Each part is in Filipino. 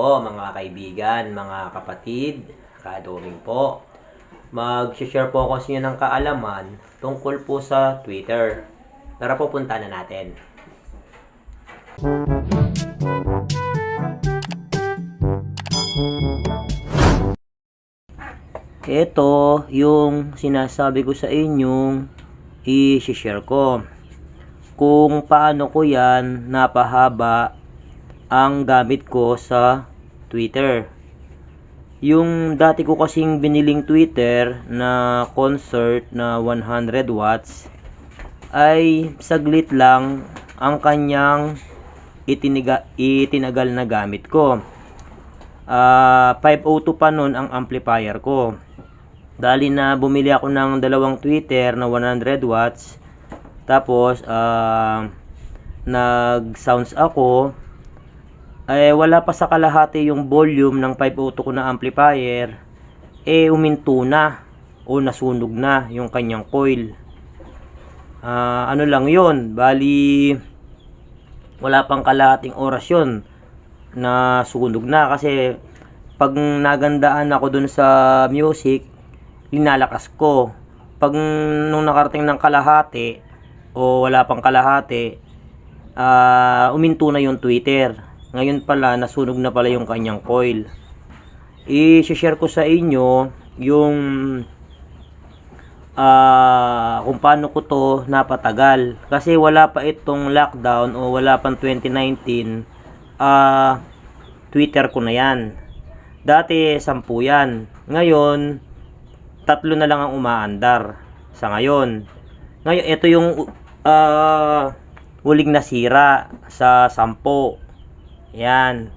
po mga kaibigan, mga kapatid, kaduming po. Mag-share po ako sa inyo ng kaalaman tungkol po sa Twitter. Tara po punta na natin. Ito yung sinasabi ko sa inyong i-share ko. Kung paano ko yan napahaba ang gamit ko sa Twitter. Yung dati ko kasing biniling Twitter na concert na 100 watts ay saglit lang ang kanyang itiniga, itinagal na gamit ko. Ah, 502 pa nun ang amplifier ko. Dali na bumili ako ng dalawang Twitter na 100 watts. Tapos, ah, nag-sounds ako. Eh, wala pa sa kalahati yung volume ng 502 ko na amplifier. Eh, uminto na. O nasunog na yung kanyang coil. Ah, ano lang yun. Bali, wala pang kalahating oras yun na sunog na kasi pag nagandaan ako dun sa music linalakas ko pag nung nakarating ng kalahati o wala pang kalahati ah, uminto na yung Twitter ngayon pala nasunog na pala yung kanyang coil. I-share ko sa inyo yung ah kung paano ko to napatagal. Kasi wala pa itong lockdown o wala pang 2019 ah Twitter ko na yan. Dati 10 yan. Ngayon tatlo na lang ang umaandar sa ngayon. Ngayon ito yung ah huling nasira sa 10 yan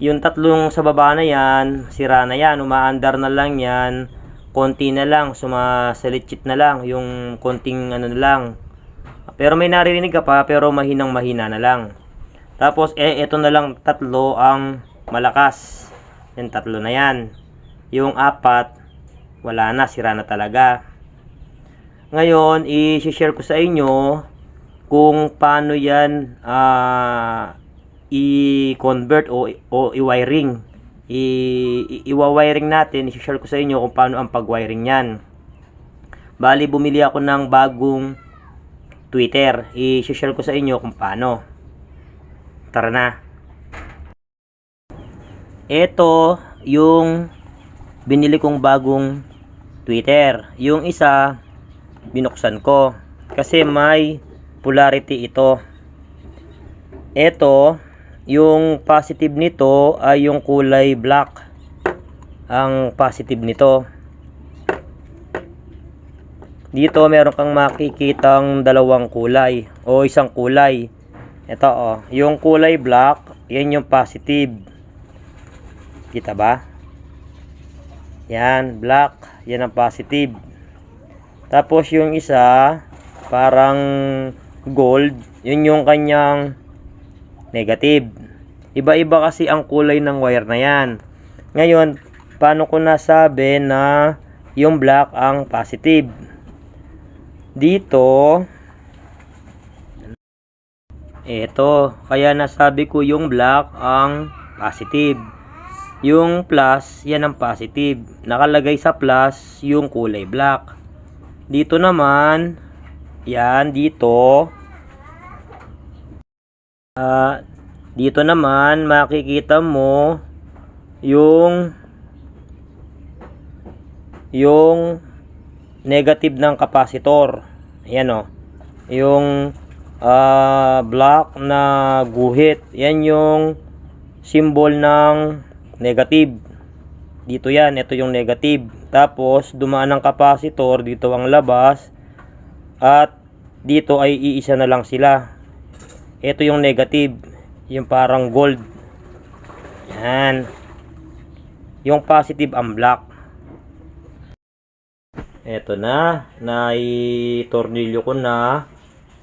yung tatlong sa baba na yan sira na yan umaandar na lang yan konti na lang, sumasalitchit na lang, yung konting ano na lang. Pero may naririnig ka pa, pero mahinang mahina na lang. Tapos, eh, ito na lang tatlo ang malakas. Yung tatlo na yan. Yung apat, wala na, sira na talaga. Ngayon, i-share ko sa inyo kung paano yan ah, i-convert o, o i-wiring i-wiring natin, i-share ko sa inyo kung paano ang pag-wiring niyan. Bali, bumili ako ng bagong Twitter. I-share ko sa inyo kung paano. Tara na. Ito yung binili kong bagong Twitter. Yung isa, binuksan ko. Kasi may polarity ito. Ito, yung positive nito ay yung kulay black ang positive nito. Dito meron kang makikitang dalawang kulay o isang kulay. Ito oh yung kulay black yan yung positive. Kita ba? Yan black yan ang positive. Tapos yung isa parang gold yun yung kanyang negative. Iba-iba kasi ang kulay ng wire na yan. Ngayon, paano ko nasabi na yung black ang positive? Dito, ito, kaya nasabi ko yung black ang positive. Yung plus, yan ang positive. Nakalagay sa plus yung kulay black. Dito naman, yan, dito, Ah, dito naman makikita mo yung yung negative ng kapasitor. Ayan o. Yung ah, black na guhit. Yan yung symbol ng negative. Dito yan. Ito yung negative. Tapos, dumaan ang kapasitor. Dito ang labas. At, dito ay iisa na lang sila ito yung negative. Yung parang gold. Yan. Yung positive ang black. Ito na. Naitornilyo ko na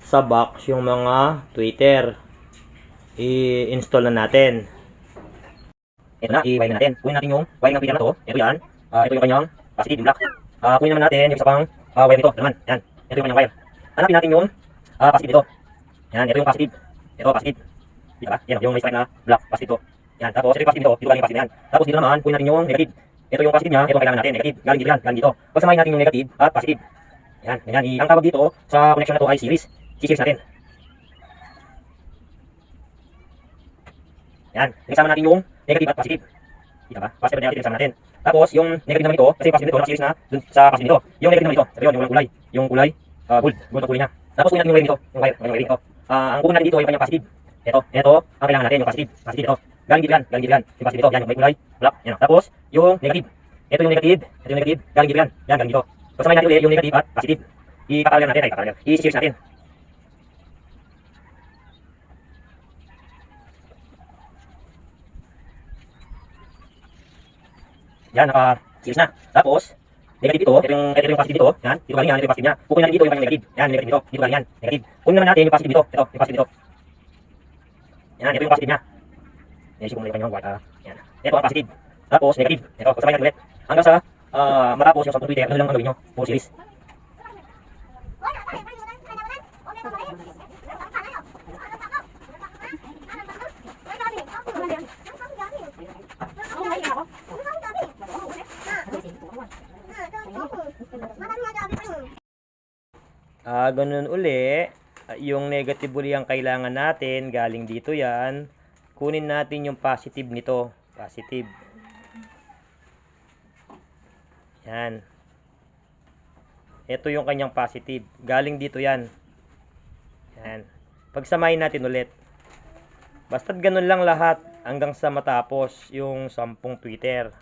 sa box yung mga tweeter i-install na natin. Ito na. I-wire natin. Kunin natin yung wire ng na to. Ito yan. Uh, ito yung kanyang positive black. Uh, kunin naman natin yung isa pang uh, wire nito. Naman. Yan. Ito yung kanyang wire. Hanapin natin yung uh, positive ito yan. Ito yung positive ito, positive. Di ba? Yan, yung may stripe na black, positive to. Yan, tapos ito yung positive dito, dito galing yung positive yan. Tapos dito naman, kunin natin yung negative. Ito yung positive niya, ito ang kailangan natin, negative. Galing dito yan, galing dito. Pagsamahin natin yung negative at positive. Yan, ganyan. Ang tawag dito sa connection na to ay series. Si-series natin. Yan, nagsama natin yung negative at positive. Kita ba? Positive at negative nagsama natin. Tapos yung negative naman ito, kasi positive nito, nakaseries na dun sa positive nito. Yung negative naman ito, sabi yun, yung walang kulay. Yung kulay, uh, gold. Gold ang kulay niya. Tapos kunin natin yung wiring dito, yung wire, yung wiring dito. Ah, ang kunin natin dito ay kanyang positive. Ito, ito, ang kailangan natin, yung positive. Positive ito. Galing dito galing dito. Yung positive ito, yan, yung may kulay, black. Yan. Tapos, yung negative. Ito yung negative, ito yung negative, galing dito yan. Galing dito. Pagsamahin natin ulit yung negative at positive. Ipapalagan natin, ay papalagan. I-series natin. Yan, naka-series na. Tapos, negative dito, ito yung, ito yung positive dito. Yan, dito galing yan, ito yung positive niya. Kukunin natin dito yung negative. Yan, negative dito. Dito galing yan, negative. Kunin naman natin yung positive dito. Ito, yung positive dito. Yan, ito yung positive niya. Yan, isipin mo na yung kanyang white. ah. Yan. Ito ang positive. Tapos, negative. Ito, pagsamahin natin ulit. Hanggang sa ah, matapos yung 10 Twitter, ano lang ang gawin nyo? Full series. Ah, ganun uli. Ah, Yung negative uli ang kailangan natin. Galing dito yan. Kunin natin yung positive nito. Positive. Yan. Ito yung kanyang positive. Galing dito yan. Yan. Pagsamahin natin ulit. Basta't ganun lang lahat hanggang sa matapos yung 10 Twitter.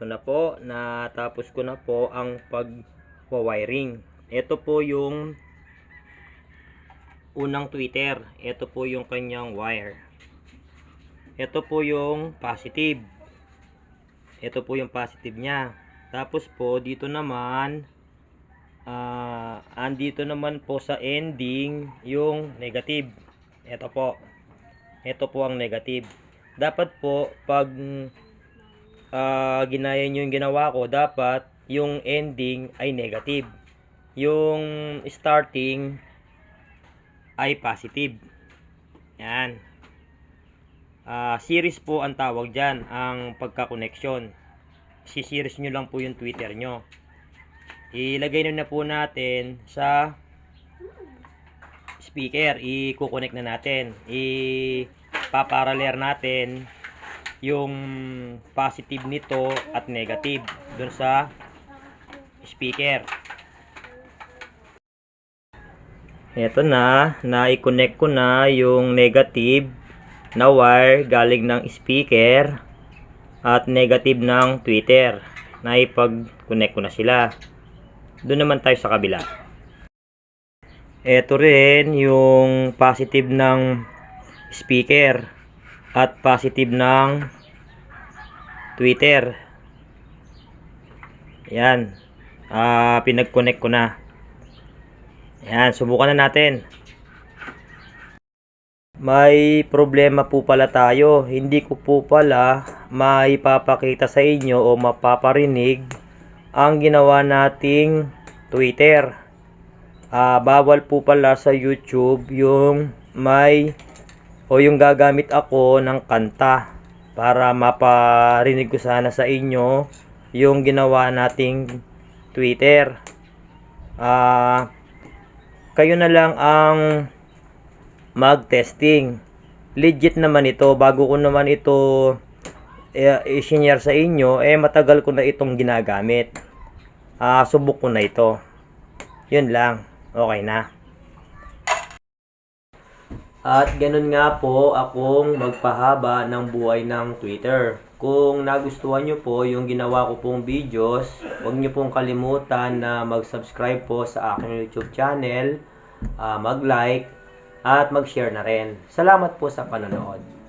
Ito na po, natapos ko na po ang pag-wiring. Ito po yung unang Twitter. Ito po yung kanyang wire. Ito po yung positive. Ito po yung positive niya. Tapos po, dito naman, ah andito naman po sa ending yung negative. Ito po. Ito po ang negative. Dapat po, pag ah ginaya nyo yung ginawa ko, dapat yung ending ay negative. Yung starting ay positive. Yan. Ah, series po ang tawag dyan, ang pagka-connection. Si-series nyo lang po yung Twitter nyo. Ilagay na na po natin sa speaker. I-connect na natin. I-paparaler natin yung positive nito at negative dun sa speaker. Ito na, na-connect ko na yung negative na wire galing ng speaker at negative ng Twitter. Naipag-connect ko na sila. Doon naman tayo sa kabila. Ito rin yung positive ng speaker at positive ng Twitter. Yan. Ah, pinag-connect ko na. Yan, subukan na natin. May problema po pala tayo. Hindi ko po pala maipapakita sa inyo o mapaparinig ang ginawa nating Twitter. Ah, bawal po pala sa YouTube yung may o yung gagamit ako ng kanta para maparinig ko sana sa inyo yung ginawa nating Twitter. Ah, kayo na lang ang mag-testing. Legit naman ito. Bago ko naman ito eh, i-share sa inyo, eh matagal ko na itong ginagamit. Ah, subok ko na ito. Yun lang. Okay na. At ganun nga po akong magpahaba ng buhay ng Twitter. Kung nagustuhan nyo po yung ginawa ko pong videos, huwag nyo pong kalimutan na mag-subscribe po sa aking YouTube channel, ah, mag-like, at mag-share na rin. Salamat po sa panonood.